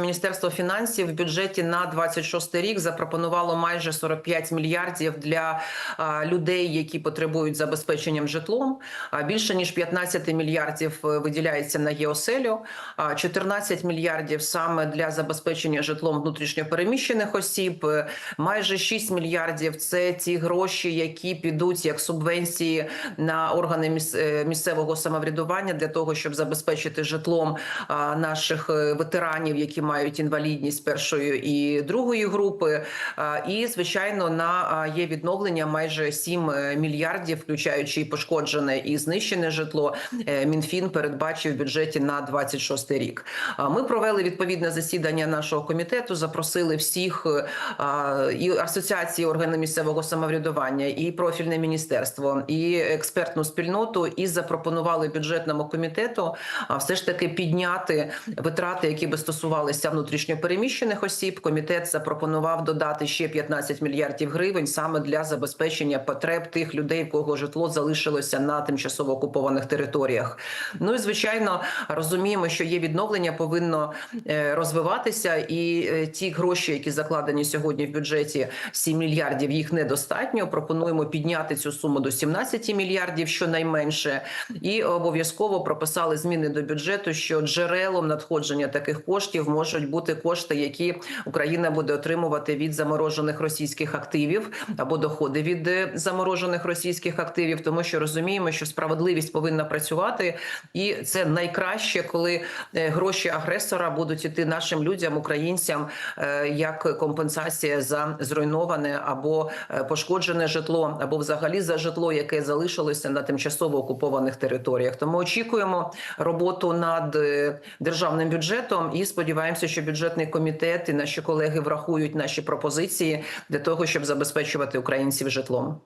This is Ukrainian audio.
Міністерство фінансів в бюджеті на 26 рік запропонувало майже 45 мільярдів для людей, які потребують забезпеченням житлом. Більше ніж 15 мільярдів е, виділяється на єоселю, а 14 мільярдів саме для забезпечення житлом внутрішньопереміщених осіб. Е, Майже 6 мільярдів це ті гроші, які підуть як субвенції на органи е, місцевого самоврядування для того, щоб забезпечити житлом наших ветеранів, які мають інвалідність першої і другої групи. І звичайно, на є відновлення майже 7 е, мільярдів, включаючи і пошкоджене і знищене житло. Е, Мінфін передбачив в бюджеті на 26 рік. Ми провели відповідне засідання нашого комітету. Запросили всіх е, і асоціації органів місцевого самоврядування, і профільне міністерство, і експертну спільноту, і запропонували бюджетному комітету все ж таки підняти витрати, які би стосувалися внутрішньопереміщених осіб. Комітет запропонував додати ще 15 мільярдів гривень саме для забезпечення потреб тих людей, кого житло залишилося на тимчасово окупованих територіях. Ну і звичайно розуміємо, що є відновлення, повинно е, розвиватися, і е, ті гроші, які закладені сьогодні в бюджеті 7 мільярдів, їх недостатньо. Пропонуємо підняти цю суму до 17 мільярдів, щонайменше, і обов'язково прописали зміни до бюджету, що джерелом надходження таких коштів можуть бути кошти, які Україна буде отримувати від заморожених російських активів або доходи від е, заморожених російських активів, тому що розуміємо, що справедливість повинна працювати, і це найкраще, коли е, гроші агресора будуть іти нашим людям, українцям, е, як компенсація за зруйноване або пошкоджене житло, або взагалі за житло, яке залишилося на тимчасово окупованих територіях. Тому очікуємо роботу над державним бюджетом і сподіваємося, що бюджетний комітет і наші колеги врахують наші пропозиції для того, щоб забезпечувати українців житлом.